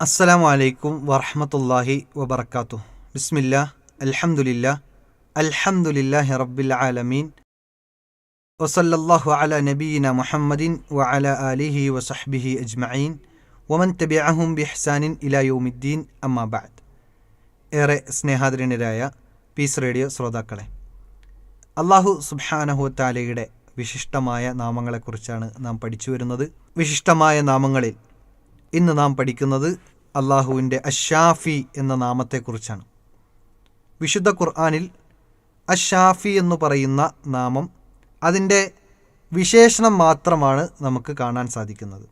അസ്സലാമു അലൈക്കും വറഹമത്തല്ലാഹി വബർക്കാത്തു ബിസ്മില്ല അലഹമുല്ല അൽഹംദുലില്ലാഹി റബ്ബിൽ ആലമീൻ. വസല്ലല്ലാഹു അല നബീന മുഹമ്മദിൻ വ അല അലിഹി വസഹ്ബിഹി അജ്മഈൻ. വമൻ തബിഅഹും ബിഹ്സാനിൻ ഇലാ യൗമിദ്ദീൻ. അമ്മാ ബഅദ്. ഏറെ സ്നേഹാദരനരായ പീസ് റേഡിയോ ശ്രോതാക്കളെ അള്ളാഹു സുബ്ഹാനഹു താലയുടെ വിശിഷ്ടമായ നാമങ്ങളെക്കുറിച്ചാണ് നാം പഠിച്ചു വരുന്നത്. വിശിഷ്ടമായ നാമങ്ങളിൽ ഇന്ന് നാം പഠിക്കുന്നത് അള്ളാഹുവിന്റെ അഷാഫി എന്ന നാമത്തെക്കുറിച്ചാണ്. വിശുദ്ധ ഖുർആാനിൽ അഷാഫി എന്ന് പറയുന്ന നാമം അതിന്റെ വിശേഷണം മാത്രമാണ് നമുക്ക് കാണാൻ സാധിക്കുന്നത്.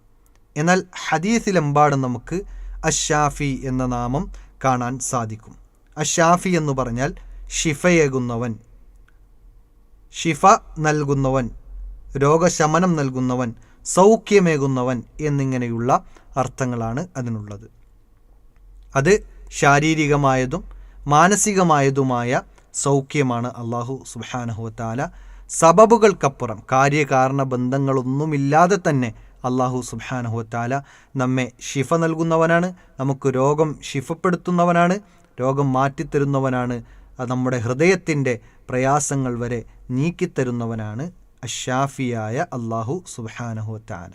എന്നാൽ ഹദീസിലെമ്പാടും നമുക്ക് അഷാഫി എന്ന നാമം കാണാൻ സാധിക്കും. അഷാഫി എന്ന് പറഞ്ഞാൽ ഷിഫയേകുന്നവൻ ഷിഫ നൽകുന്നവൻ രോഗശമനം നൽകുന്നവൻ സൗഖ്യമേകുന്നവൻ എന്നിങ്ങനെയുള്ള അർത്ഥങ്ങളാണ് അതിനുള്ളത്. അത് ശാരീരികമായതും മാനസികമായതുമായ സൗഖ്യമാണ് അള്ളാഹു സുബാനഹുത്താല സബബുകൾക്കപ്പുറം. കാര്യകാരണ ബന്ധങ്ങളൊന്നുമില്ലാതെ തന്നെ അള്ളാഹു സുബാനഹുത്താല നമ്മെ ശിഫ നൽകുന്നവനാണ് നമുക്ക് രോഗം ശിഫപ്പെടുത്തുന്നവനാണ് രോഗം മാറ്റിത്തരുന്നവനാണ് നമ്മുടെ ഹൃദയത്തിന്റെ പ്രയാസങ്ങൾ വരെ നീക്കിത്തരുന്നവനാണ് അഷാഫിയായ അള്ളാഹു സുബാനഹുത്താല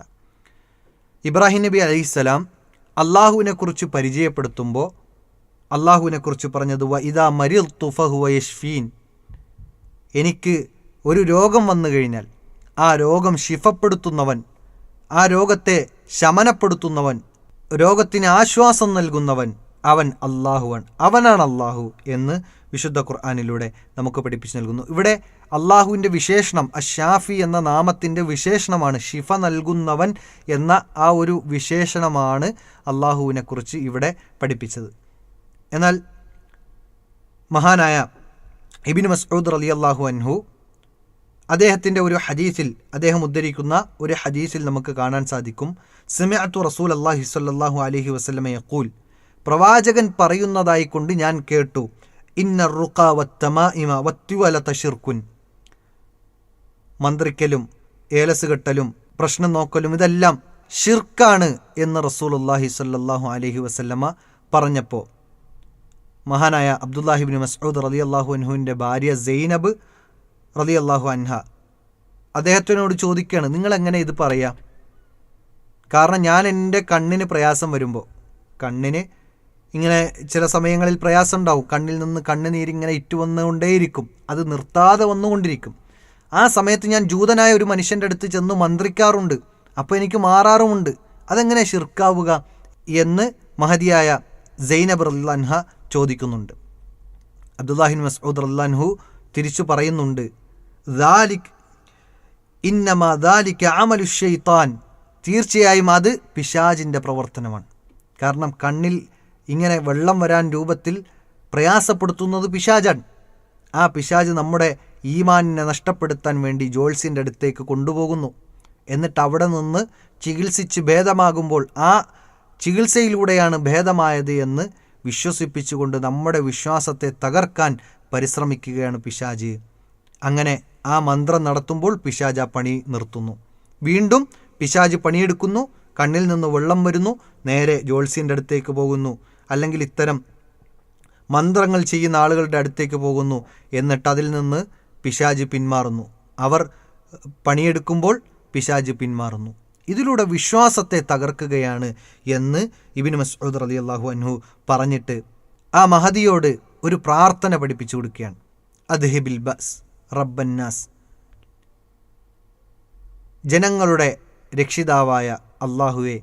ഇബ്രാഹിം നബി അലൈഹിസ്സലാം അള്ളാഹുവിനെക്കുറിച്ച് പരിചയപ്പെടുത്തുമ്പോൾ അള്ളാഹുവിനെക്കുറിച്ച് പറഞ്ഞത് വ ഇതാ മരിൽ തുഫഹു യഷ്ഫീൻ എനിക്ക് ഒരു രോഗം വന്നു കഴിഞ്ഞാൽ ആ രോഗം ശിഫപ്പെടുത്തുന്നവൻ ആ രോഗത്തെ ശമനപ്പെടുത്തുന്നവൻ രോഗത്തിന് ആശ്വാസം നൽകുന്നവൻ അവൻ അള്ളാഹുവൻ അവനാണ് അള്ളാഹു എന്ന് വിശുദ്ധ ഖുർആാനിലൂടെ നമുക്ക് പഠിപ്പിച്ചു നൽകുന്നു. ഇവിടെ അള്ളാഹുവിന്റെ വിശേഷണം അഷാഫി എന്ന നാമത്തിന്റെ വിശേഷണമാണ് ഷിഫ നൽകുന്നവൻ എന്ന ആ ഒരു വിശേഷണമാണ് അള്ളാഹുവിനെക്കുറിച്ച് ഇവിടെ പഠിപ്പിച്ചത്. എന്നാൽ മഹാനായ ഇബിൻ മസ്ഊദ് അലി അള്ളാഹു അൻഹു അദ്ദേഹത്തിന്റെ ഒരു ഹദീസിൽ അദ്ദേഹം ഉദ്ധരിക്കുന്ന ഒരു ഹദീസിൽ നമുക്ക് കാണാൻ സാധിക്കും. സിമഅത്തു റസൂൽ അള്ളാഹി സ്വല്ലല്ലാഹു അലൈഹി വസല്ലമ യഖൂൽ പ്രവാചകൻ പറയുന്നതായി കൊണ്ട് ഞാൻ കേട്ടു. ഇന്ന റുക്കാവത്തമാല തഷിർക്കുൻ മന്ത്രിക്കലും ഏലസ് കെട്ടലും പ്രശ്നം നോക്കലും ഇതെല്ലാം ഷിർക്കാണ് എന്ന് റസൂൽ അള്ളാഹി സല്ലാഹു അലഹി വസല്ലമ പറഞ്ഞപ്പോൾ മഹാനായ അബ്ദുല്ലാഹിബിൻ മസ്ഊദ് റലി അള്ളാഹു അൻഹുവിന്റെ ഭാര്യ സൈനബ് റലി അള്ളാഹു അൻഹ അദ്ദേഹത്തിനോട് ചോദിക്കുകയാണ് നിങ്ങൾ എങ്ങനെ ഇത് പറയാം? കാരണം ഞാൻ എന്റെ കണ്ണിന് പ്രയാസം വരുമ്പോൾ കണ്ണിന് ഇങ്ങനെ ചില സമയങ്ങളിൽ പ്രയാസം ഉണ്ടാവും കണ്ണിൽ നിന്ന് കണ്ണുനീരിങ്ങനെ ഇറ്റു വന്നുകൊണ്ടേയിരിക്കും അത് നിർത്താതെ വന്നുകൊണ്ടിരിക്കും. ആ സമയത്ത് ഞാൻ ജൂതനായ ഒരു മനുഷ്യന്റെ അടുത്ത് ചെന്ന് മന്ത്രിക്കാറുണ്ട്. അപ്പോൾ എനിക്ക് മാറാറുമുണ്ട്. അതെങ്ങനെ ഷിർക്കാവുക എന്ന് മഹതിയായ സൈനബ് റല്ലാൻഹ ചോദിക്കുന്നുണ്ട്. അബ്ദുല്ലാഹിൻ മസ്ഊദ് റല്ലാൻഹു തിരിച്ചു പറയുന്നുണ്ട്. ദാലിക് ഇന്നമ അമലു തീർച്ചയായും അത് പിശാജിന്റെ പ്രവർത്തനമാണ്. കാരണം കണ്ണിൽ ഇങ്ങനെ വെള്ളം വരാൻ രൂപത്തിൽ പ്രയാസപ്പെടുത്തുന്നത് പിശാചാണ്. ആ പിശാജ് നമ്മുടെ ഈമാനിനെ നഷ്ടപ്പെടുത്താൻ വേണ്ടി ജോൾസിന്റെ അടുത്തേക്ക് കൊണ്ടുപോകുന്നു. എന്നിട്ട് അവിടെ നിന്ന് ചികിത്സിച്ച് ഭേദമാകുമ്പോൾ ആ ചികിത്സയിലൂടെയാണ് ഭേദമായത് എന്ന് വിശ്വസിപ്പിച്ചുകൊണ്ട് നമ്മുടെ വിശ്വാസത്തെ തകർക്കാൻ പരിശ്രമിക്കുകയാണ് പിശാജ് അങ്ങനെ ആ മന്ത്രം നടത്തുമ്പോൾ പിശാജ് ആ പണി നിർത്തുന്നു. വീണ്ടും പിശാജ് പണിയെടുക്കുന്നു കണ്ണിൽ നിന്ന് വെള്ളം വരുന്നു നേരെ ജോൾസിന്റെ അടുത്തേക്ക് പോകുന്നു. അല്ലെങ്കിൽ ഇത്തരം മന്ത്രങ്ങൾ ചെയ്യുന്ന ആളുകളുടെ അടുത്തേക്ക് പോകുന്നു എന്നിട്ട് അതിൽ നിന്ന് പിശാജ് പിന്മാറുന്നു. അവർ പണിയെടുക്കുമ്പോൾ പിശാജ് പിന്മാറുന്നു. ഇതിലൂടെ വിശ്വാസത്തെ തകർക്കുകയാണ് എന്ന് ഇബിൻ മസ്ഊദ് അലി അള്ളാഹു അൻഹു പറഞ്ഞിട്ട് ആ മഹതിയോട് ഒരു പ്രാർത്ഥന പഠിപ്പിച്ചു കൊടുക്കുകയാണ്. അദ്ഹിബിൽ ബസ് റബ്ബന്നാസ് ജനങ്ങളുടെ രക്ഷിതാവായ അള്ളാഹുവെ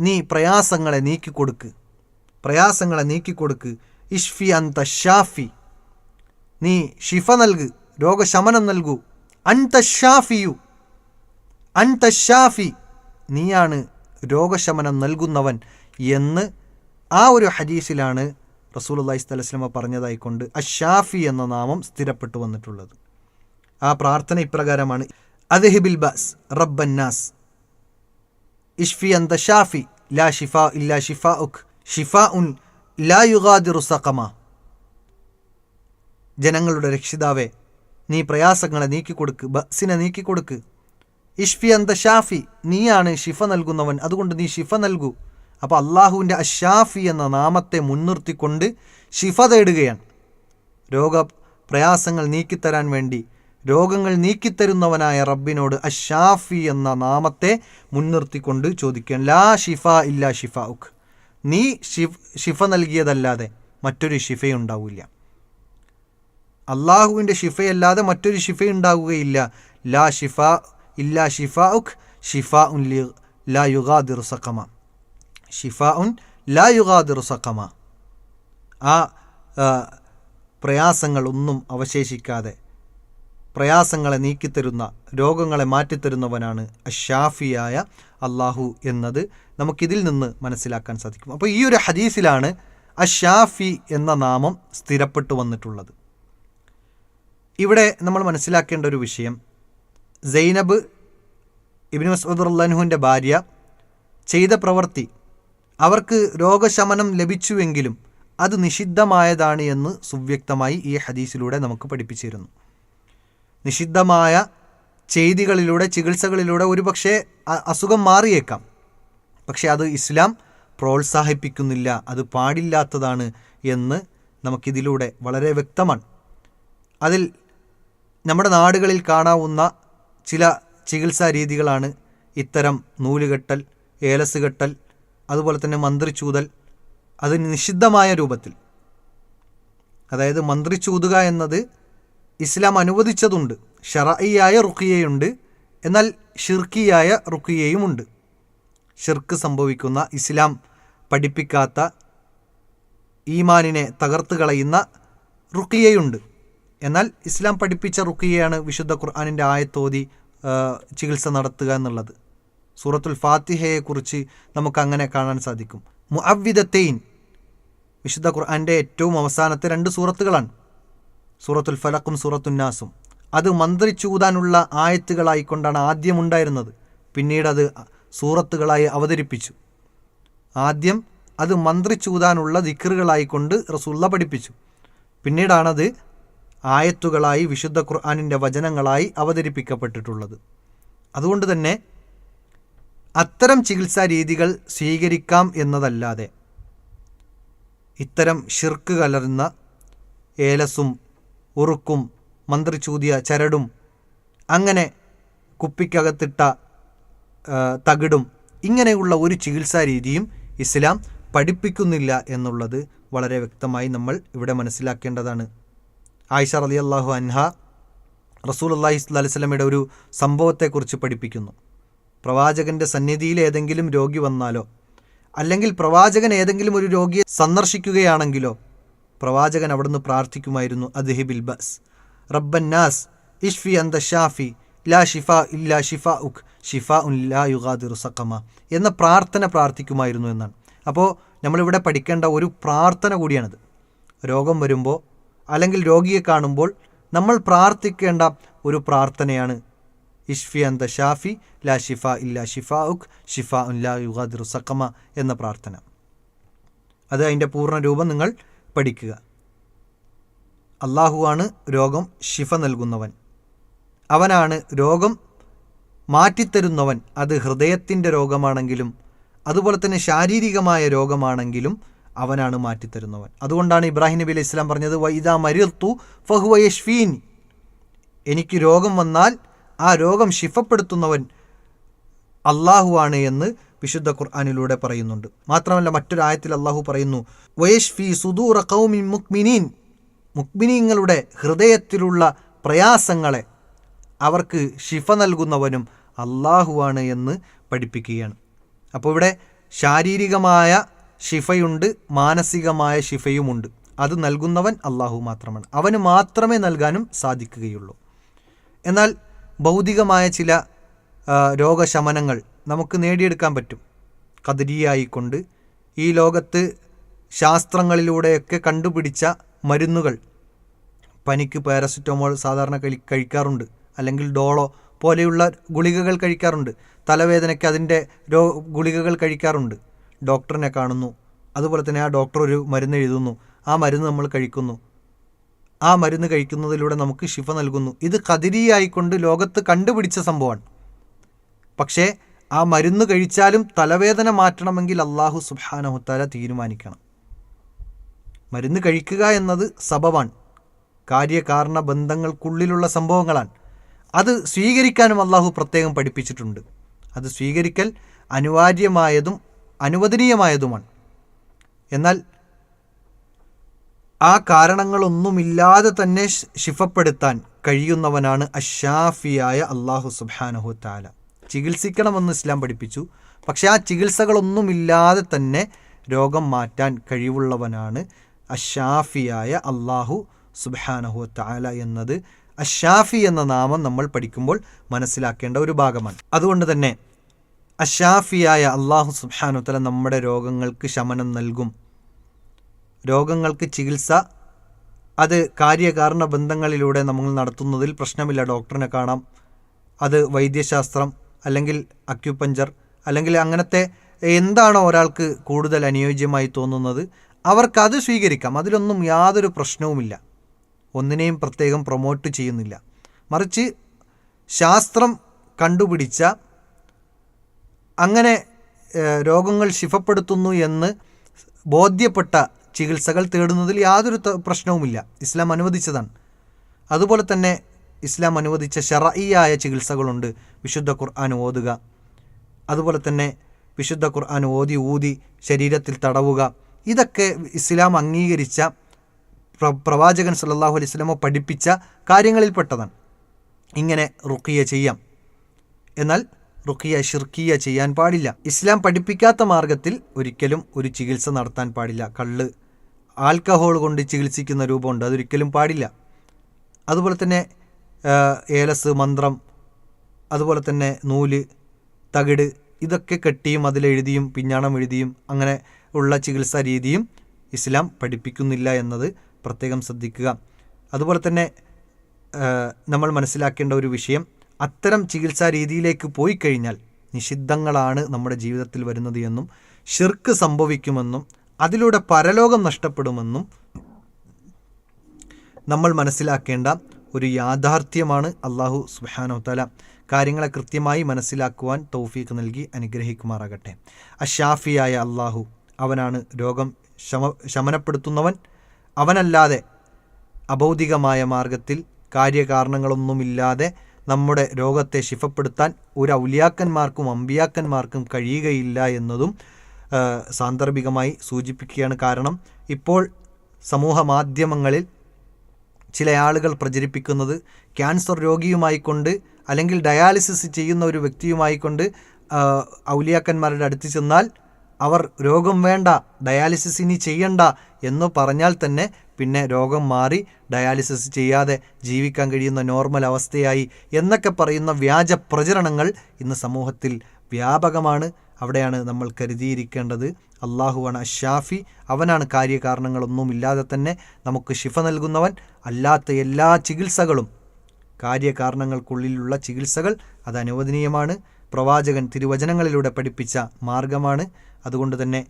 നീ പ്രയാസങ്ങളെ നീക്കിക്കൊടുക്ക്. പ്രയാസങ്ങളെ നീക്കിക്കൊടുക്ക്. ഇഷ്ഫി അന്ത ഷാഫി. നീ ഷിഫ നൽകു രോഗശമനം നൽകൂ. അൻത ഷാഫിയു. അൻത ഷാഫി. നീയാണ് രോഗശമനം നൽകുന്നവൻ എന്ന് ആ ഒരു ഹദീസിലാണ് റസൂൽ അള്ളഹി സ്വലസ്ലമ പറഞ്ഞതായിക്കൊണ്ട് അഷാഫി എന്ന നാമം സ്ഥിരപ്പെട്ടു വന്നിട്ടുള്ളത്. ആ പ്രാർത്ഥന ഇപ്രകാരമാണ്. അദ്ഹിബിൽ ബാസ് റബ്ബന്നാസ് ഇഷ്ഫി അന്ത ഷാഫി. ലാ ഷിഫ ഇല്ലാ ഷിഫ ഉഖ് ഷിഫ ഉൻ സഖമ. ജനങ്ങളുടെ രക്ഷിതാവെ നീ പ്രയാസങ്ങളെ നീക്കിക്കൊടുക്ക് ബസിനെ നീക്കിക്കൊടുക്ക്. ഇഷ്ഫി അന്ത ഷാഫി നീയാണ് ഷിഫ നൽകുന്നവൻ അതുകൊണ്ട് നീ ഷിഫ നൽകൂ. അപ്പോൾ അള്ളാഹുവിന്റെ അഷാഫി എന്ന നാമത്തെ മുൻനിർത്തിക്കൊണ്ട് ഷിഫ തേടുകയാണ്. രോഗ പ്രയാസങ്ങൾ നീക്കിത്തരാൻ വേണ്ടി രോഗങ്ങൾ നീക്കിത്തരുന്നവനായ റബ്ബിനോട് അഷാഫി എന്ന നാമത്തെ മുൻനിർത്തിക്കൊണ്ട് ചോദിക്കാൻ ലാ ഷിഫ ഇല്ല ഷിഫ ഉഖ് നീ ഷിഫ് ഷിഫ നൽകിയതല്ലാതെ മറ്റൊരു ഷിഫയുണ്ടാവില്ല അള്ളാഹുവിന്റെ ഷിഫയല്ലാതെ മറ്റൊരു ഷിഫയുണ്ടാവുകയില്ല ലാ ഷിഫ ഇല്ലാ ഷിഫ ഉഖ് ഷിഫ ഉൻ ലി ലാ യുഗാദിർ സഖമ. ഷിഫ ഉൻ ലാ സഖമ. ആ ആ, പ്രയാസങ്ങളൊന്നും അവശേഷിക്കാതെ പ്രയാസങ്ങളെ നീക്കിത്തരുന്ന രോഗങ്ങളെ മാറ്റിത്തരുന്നവനാണ് അഷാഫിയായ അള്ളാഹു എന്നത് നമുക്കിതിൽ നിന്ന് മനസ്സിലാക്കാൻ സാധിക്കും. അപ്പോൾ ഈ ഒരു ഹദീസിലാണ് അഷാഫി എന്ന നാമം സ്ഥിരപ്പെട്ടു വന്നിട്ടുള്ളത്. ഇവിടെ നമ്മൾ മനസ്സിലാക്കേണ്ട ഒരു വിഷയം സൈനബ് ഇബിൻ മസൂദ് അള്ളാഹുവിന്റെ ഭാര്യ ചെയ്ത പ്രവൃത്തി അവർക്ക് രോഗശമനം ലഭിച്ചുവെങ്കിലും അത് നിഷിദ്ധമായതാണ് എന്ന് സുവ്യക്തമായി ഈ ഹദീസിലൂടെ നമുക്ക് പഠിപ്പിച്ചിരുന്നു. നിഷിദ്ധമായ ചെയ്തികളിലൂടെ ചികിത്സകളിലൂടെ ഒരുപക്ഷെ അസുഖം മാറിയേക്കാം. പക്ഷെ അത് ഇസ്ലാം പ്രോത്സാഹിപ്പിക്കുന്നില്ല അത് പാടില്ലാത്തതാണ് എന്ന് നമുക്കിതിലൂടെ വളരെ വ്യക്തമാണ്. അതിൽ നമ്മുടെ നാടുകളിൽ കാണാവുന്ന ചില ചികിത്സാ രീതികളാണ് ഇത്തരം നൂലുകെട്ടൽ ഏലസ് കെട്ടൽ അതുപോലെ തന്നെ മന്ത്രിച്ചൂതൽ. അത് നിഷിദ്ധമായ രൂപത്തിൽ. അതായത് മന്ത്രിച്ചൂതുക എന്നത് ഇസ്ലാം അനുവദിച്ചതുണ്ട്. ഷറയിയായ റുക്കിയയുണ്ട് എന്നാൽ ഷിർക്കിയായ റുക്കിയയുമുണ്ട് ഷിർക്ക് സംഭവിക്കുന്ന ഇസ്ലാം പഠിപ്പിക്കാത്ത ഈമാനിനെ തകർത്ത് കളയുന്ന റുക്കിയയുണ്ട് എന്നാൽ ഇസ്ലാം പഠിപ്പിച്ച റുക്കിയയാണ് വിശുദ്ധ ഖുർആാനിന്റെ ആയത്തോതി ചികിത്സ നടത്തുക എന്നുള്ളത്. സൂറത്തുൽ ഫാത്തിഹയെക്കുറിച്ച് നമുക്ക് അങ്ങനെ കാണാൻ സാധിക്കും. മുഅവിദത്തെയിൻ വിശുദ്ധ ഖുർആന്റെ ഏറ്റവും അവസാനത്തെ രണ്ട് സൂറത്തുകളാണ്. സൂറത്തുൽ ഫലക്കും സൂറത്തുന്നാസും അത് മന്ത്രിച്ചൂതാനുള്ള ആയത്തുകളായിക്കൊണ്ടാണ് ആദ്യമുണ്ടായിരുന്നത് പിന്നീട് അത് സൂറത്തുകളായി അവതരിപ്പിച്ചു. ആദ്യം അത് മന്ത്രിച്ചൂതാനുള്ള ദിക്കറുകളായിക്കൊണ്ട് റസൂള്ള പഠിപ്പിച്ചു. പിന്നീടാണത് ആയത്തുകളായി വിശുദ്ധ ഖുർആാനിന്റെ വചനങ്ങളായി അവതരിപ്പിക്കപ്പെട്ടിട്ടുള്ളത്. അതുകൊണ്ട് തന്നെ അത്തരം ചികിത്സാ രീതികൾ സ്വീകരിക്കാം എന്നതല്ലാതെ ഇത്തരം ഷിർക്ക് കലർന്ന ഏലസും ഉറുക്കും മന്ത്രിച്ചൂതിയ ചരടും അങ്ങനെ കുപ്പിക്കകത്തിട്ട തകിടും. ഇങ്ങനെയുള്ള ഒരു ചികിത്സാ രീതിയും ഇസ്ലാം പഠിപ്പിക്കുന്നില്ല എന്നുള്ളത് വളരെ വ്യക്തമായി നമ്മൾ ഇവിടെ മനസ്സിലാക്കേണ്ടതാണ്. ആയിഷ റലി അള്ളാഹു അൻഹ റസൂൽ അള്ളാഹി അലൈവലമയുടെ ഒരു സംഭവത്തെക്കുറിച്ച് പഠിപ്പിക്കുന്നു. പ്രവാചകന്റെ സന്നിധിയിൽ ഏതെങ്കിലും രോഗി വന്നാലോ അല്ലെങ്കിൽ പ്രവാചകൻ ഏതെങ്കിലും ഒരു രോഗിയെ സന്ദർശിക്കുകയാണെങ്കിലോ പ്രവാചകൻ അവിടുന്ന് പ്രാർത്ഥിക്കുമായിരുന്നു അദ്ഹിബിൽ ബസ് റബ്ബൻ നാസ് ഇഷ്ഫി അന്ത ഷാഫി ലാ ഷിഫ ഇല്ലാ ഷിഫ ഉഖ് ഷിഫ ഉൻ ലാ യുഗാദിറു സക്കമ എന്ന പ്രാർത്ഥന പ്രാർത്ഥിക്കുമായിരുന്നു എന്നാണ്. അപ്പോൾ നമ്മളിവിടെ പഠിക്കേണ്ട ഒരു പ്രാർത്ഥന കൂടിയാണിത്. രോഗം വരുമ്പോൾ അല്ലെങ്കിൽ രോഗിയെ കാണുമ്പോൾ നമ്മൾ പ്രാർത്ഥിക്കേണ്ട ഒരു പ്രാർത്ഥനയാണ്. ഇഷ്ഫി അന്ത ഷാഫി ലാ ഷിഫ ഇല്ലാ ഷിഫ ഉഖ് ഷിഫ ഉൻ ലാ യുഗാദിറു സക്കമ എന്ന പ്രാർത്ഥന. അത് അതിന്റെ പൂർണ രൂപം നിങ്ങൾ പഠിക്കുക. അള്ളാഹുവാണ് രോഗം ഷിഫ നൽകുന്നവൻ. അവനാണ് രോഗം മാറ്റിത്തരുന്നവൻ. അത് ഹൃദയത്തിന്റെ രോഗമാണെങ്കിലും അതുപോലെ തന്നെ ശാരീരികമായ രോഗമാണെങ്കിലും അവനാണ് മാറ്റിത്തരുന്നവൻ. അതുകൊണ്ടാണ് ഇബ്രാഹിം നബി അലൈഹി ഇസ്ലാം പറഞ്ഞത് വൈദ മരിർത്തു ഫഹുവ യഷ്ഫീൻ എനിക്ക് രോഗം വന്നാൽ ആ രോഗം ശിഫപ്പെടുത്തുന്നവൻ അള്ളാഹുവാണ് എന്ന് വിശുദ്ധ ഖുർആാനിലൂടെ പറയുന്നുണ്ട്. മാത്രമല്ല മറ്റൊരായത്തിൽ അള്ളാഹു പറയുന്നു വയഷ്ഫി സുദൂർ കൗമിൻ മുക്മിനീൻ മുക്മിനീങ്ങളുടെ ഹൃദയത്തിലുള്ള പ്രയാസങ്ങളെ അവർക്ക് ശിഫ നൽകുന്നവനും അള്ളാഹുവാണ് എന്ന് പഠിപ്പിക്കുകയാണ്. അപ്പോൾ ഇവിടെ ശാരീരികമായ ഷിഫയുണ്ട് മാനസികമായ ഷിഫയുമുണ്ട് അത് നൽകുന്നവൻ അള്ളാഹു മാത്രമാണ്. അവന് മാത്രമേ നൽകാനും സാധിക്കുകയുള്ളൂ. എന്നാൽ ഭൗതികമായ ചില രോഗശമനങ്ങൾ നമുക്ക് നേടിയെടുക്കാൻ പറ്റും. കതിരിയായിക്കൊണ്ട് ഈ ലോകത്ത് ശാസ്ത്രങ്ങളിലൂടെയൊക്കെ കണ്ടുപിടിച്ച മരുന്നുകൾ. പനിക്ക് പാരസെറ്റമോൾ സാധാരണ കഴി കഴിക്കാറുണ്ട്. അല്ലെങ്കിൽ ഡോളോ പോലെയുള്ള ഗുളികകൾ കഴിക്കാറുണ്ട്. തലവേദനയ്ക്ക് അതിന്റെ രോ ഗുളികകൾ കഴിക്കാറുണ്ട്. ഡോക്ടറിനെ കാണുന്നു. അതുപോലെ തന്നെ ആ ഡോക്ടർ ഒരു മരുന്ന് എഴുതുന്നു. ആ മരുന്ന് നമ്മൾ കഴിക്കുന്നു. ആ മരുന്ന് കഴിക്കുന്നതിലൂടെ നമുക്ക് ശിഫ നൽകുന്നു. ഇത് കതിരിയായിക്കൊണ്ട് ലോകത്ത് കണ്ടുപിടിച്ച സംഭവമാണ്. പക്ഷേ ആ മരുന്ന് കഴിച്ചാലും തലവേദന മാറ്റണമെങ്കിൽ അള്ളാഹു സുബാനഹുത്താല തീരുമാനിക്കണം. മരുന്ന് കഴിക്കുക എന്നത് സബബാണ്. കാര്യകാരണ ബന്ധങ്ങൾക്കുള്ളിലുള്ള സംഭവങ്ങളാണ്. അത് സ്വീകരിക്കാനും അള്ളാഹു പ്രത്യേകം പഠിപ്പിച്ചിട്ടുണ്ട്. അത് സ്വീകരിക്കൽ അനിവാര്യമായതും അനുവദനീയമായതുമാണ്. എന്നാൽ ആ കാരണങ്ങളൊന്നുമില്ലാതെ തന്നെ ശിഫപ്പെടുത്താൻ കഴിയുന്നവനാണ് അഷാഫിയായ അള്ളാഹു സുബാനഹു താല ചികിത്സിക്കണമെന്ന് ഇസ്ലാം പഠിപ്പിച്ചു. പക്ഷെ ആ ചികിത്സകളൊന്നുമില്ലാതെ തന്നെ രോഗം മാറ്റാൻ കഴിവുള്ളവനാണ് അഷാഫിയായ അള്ളാഹു സുബാനഹു താല എന്നത് അഷാഫി എന്ന നാമം നമ്മൾ പഠിക്കുമ്പോൾ മനസ്സിലാക്കേണ്ട ഒരു ഭാഗമാണ്. അതുകൊണ്ട് തന്നെ അഷാഫിയായ അള്ളാഹു സുബാനുത്തല നമ്മുടെ രോഗങ്ങൾക്ക് ശമനം നൽകും. രോഗങ്ങൾക്ക് ചികിത്സ അത് കാര്യകാരണ ബന്ധങ്ങളിലൂടെ നമ്മൾ നടത്തുന്നതിൽ പ്രശ്നമില്ല. ഡോക്ടറിനെ കാണാം. അത് വൈദ്യശാസ്ത്രം അല്ലെങ്കിൽ അക്യുപഞ്ചർ അല്ലെങ്കിൽ അങ്ങനത്തെ എന്താണോ ഒരാൾക്ക് കൂടുതൽ അനുയോജ്യമായി തോന്നുന്നത് അവർക്കത് സ്വീകരിക്കാം. അതിലൊന്നും യാതൊരു പ്രശ്നവുമില്ല. ഒന്നിനെയും പ്രത്യേകം പ്രൊമോട്ട് ചെയ്യുന്നില്ല. മറിച്ച് ശാസ്ത്രം കണ്ടുപിടിച്ച അങ്ങനെ രോഗങ്ങൾ ശിഫപ്പെടുത്തുന്നു എന്ന് ബോധ്യപ്പെട്ട ചികിത്സകൾ തേടുന്നതിൽ യാതൊരു പ്രശ്നവുമില്ല. ഇസ്ലാം അനുവദിച്ചതാണ്. അതുപോലെ തന്നെ ഇസ്ലാം അനുവദിച്ച ഷറയിയായ ചികിത്സകളുണ്ട്. വിശുദ്ധ ഖുർആൻ ഓതുക. അതുപോലെ തന്നെ വിശുദ്ധ ഖുർആൻ ഓതി ഊതി ശരീരത്തിൽ തടവുക. ഇതൊക്കെ ഇസ്ലാം അംഗീകരിച്ച പ്രവാചകൻ സല്ലാഹു അലൈഹി സ്വലമോ പഠിപ്പിച്ച കാര്യങ്ങളിൽപ്പെട്ടതാണ്. ഇങ്ങനെ റുക്കിയ ചെയ്യാം. എന്നാൽ റുക്കിയ ഷിർക്കിയ ചെയ്യാൻ പാടില്ല. ഇസ്ലാം പഠിപ്പിക്കാത്ത മാർഗത്തിൽ ഒരിക്കലും ഒരു ചികിത്സ നടത്താൻ പാടില്ല. കള്ള് ആൽക്കഹോൾ കൊണ്ട് ചികിത്സിക്കുന്ന രൂപമുണ്ട്. അതൊരിക്കലും പാടില്ല. അതുപോലെ തന്നെ ഏലസ് മന്ത്രം അതുപോലെ തന്നെ നൂൽ തകിട് ഇതൊക്കെ കെട്ടിയും അതിലെഴുതിയും പിഞ്ഞാണം എഴുതിയും അങ്ങനെ ഉള്ള ചികിത്സാ രീതിയും ഇസ്ലാം പഠിപ്പിക്കുന്നില്ല എന്നത് പ്രത്യേകം ശ്രദ്ധിക്കുക. അതുപോലെ തന്നെ നമ്മൾ മനസ്സിലാക്കേണ്ട ഒരു വിഷയം അത്തരം ചികിത്സാ രീതിയിലേക്ക് പോയി കഴിഞ്ഞാൽ നിഷിദ്ധങ്ങളാണ് നമ്മുടെ ജീവിതത്തിൽ വരുന്നത് എന്നും ഷിർക്ക് സംഭവിക്കുമെന്നും അതിലൂടെ പരലോകം നഷ്ടപ്പെടുമെന്നും നമ്മൾ മനസ്സിലാക്കേണ്ട ഒരു യാഥാർത്ഥ്യമാണ് അള്ളാഹു സുബാനോത്തല തല കാര്യങ്ങളെ കൃത്യമായി മനസ്സിലാക്കുവാൻ തൗഫീഖ് നൽകി അനുഗ്രഹിക്കുമാറാകട്ടെ. അഷാഫിയായ അള്ളാഹു അവനാണ് രോഗം ശമ ശമനപ്പെടുത്തുന്നവൻ. അവനല്ലാതെ അഭൗതികമായ മാർഗത്തിൽ കാര്യകാരണങ്ങളൊന്നുമില്ലാതെ നമ്മുടെ രോഗത്തെ ശിഫപ്പെടുത്താൻ ഒരു ഔലിയാക്കന്മാർക്കും അമ്പിയാക്കന്മാർക്കും കഴിയുകയില്ല എന്നതും സാന്ദർഭികമായി സൂചിപ്പിക്കുകയാണ് കാരണം. ഇപ്പോൾ സമൂഹ മാധ്യമങ്ങളിൽ ചില ആളുകൾ പ്രചരിപ്പിക്കുന്നത് ക്യാൻസർ രോഗിയുമായി കൊണ്ട് അല്ലെങ്കിൽ ഡയാലിസിസ് ചെയ്യുന്ന ഒരു വ്യക്തിയുമായിക്കൊണ്ട് ഔലിയാക്കന്മാരുടെ അടുത്ത് ചെന്നാൽ അവർ രോഗം വേണ്ട ഡയാലിസിസ് ഇനി ചെയ്യണ്ട എന്ന് പറഞ്ഞാൽ തന്നെ പിന്നെ രോഗം മാറി ഡയാലിസിസ് ചെയ്യാതെ ജീവിക്കാൻ കഴിയുന്ന നോർമൽ അവസ്ഥയായി എന്നൊക്കെ പറയുന്ന വ്യാജ പ്രചരണങ്ങൾ ഇന്ന് സമൂഹത്തിൽ വ്യാപകമാണ്. അവിടെയാണ് നമ്മൾ കരുതിയിരിക്കേണ്ടത്. അള്ളാഹുവാണ് അഷാഫി അവനാണ് കാര്യകാരണങ്ങളൊന്നുമില്ലാതെ തന്നെ നമുക്ക് ശിഫ നൽകുന്നവൻ. അല്ലാത്ത എല്ലാ ചികിത്സകളും കാര്യകാരണങ്ങൾക്കുള്ളിലുള്ള ചികിത്സകൾ അത് അനുവദനീയമാണ് പ്രവാചകൻ തിരുവചനങ്ങളിലൂടെ പഠിപ്പിച്ച മാർഗമാണ്. അതുകൊണ്ട് തന്നെ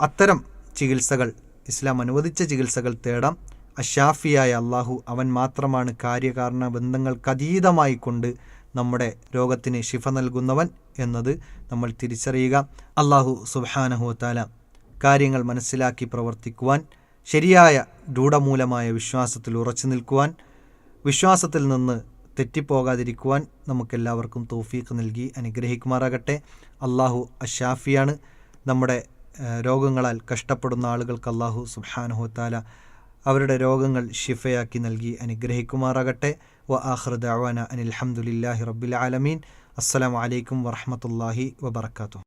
അത്തരം ചികിത്സകൾ ഇസ്ലാം അനുവദിച്ച ചികിത്സകൾ തേടാം. അഷാഫിയായ അള്ളാഹു അവൻ മാത്രമാണ് കാര്യകാരണ ബന്ധങ്ങൾക്കതീതമായി കൊണ്ട് നമ്മുടെ രോഗത്തിന് ശിഫ നൽകുന്നവൻ എന്നത് നമ്മൾ തിരിച്ചറിയുക. അള്ളാഹു സുബാനഹുത്താല കാര്യങ്ങൾ മനസ്സിലാക്കി പ്രവർത്തിക്കുവാൻ ശരിയായ ദൂഢമൂലമായ വിശ്വാസത്തിൽ ഉറച്ചു നിൽക്കുവാൻ വിശ്വാസത്തിൽ നിന്ന് തെറ്റിപ്പോകാതിരിക്കുവാൻ നമുക്കെല്ലാവർക്കും തോഫീക്ക് നൽകി അനുഗ്രഹിക്കുമാറാകട്ടെ. അള്ളാഹു അഷാഫിയാണ് നമ്മുടെ രോഗങ്ങളാൽ കഷ്ടപ്പെടുന്ന ആളുകൾക്ക് അള്ളാഹു സുബാനഹുത്താല അവരുടെ രോഗങ്ങൾ ഷിഫയാക്കി നൽകി അനുഗ്രഹിക്കുമാറാകട്ടെ. വ ആഹ്റദ് അവാന അനിൽഹമുല്ലാഹി റബ്ബിൽ ആലമീൻ. അസ്സലാമു അലൈക്കും വറഹമത്തല്ലാഹി വബർക്കാത്തു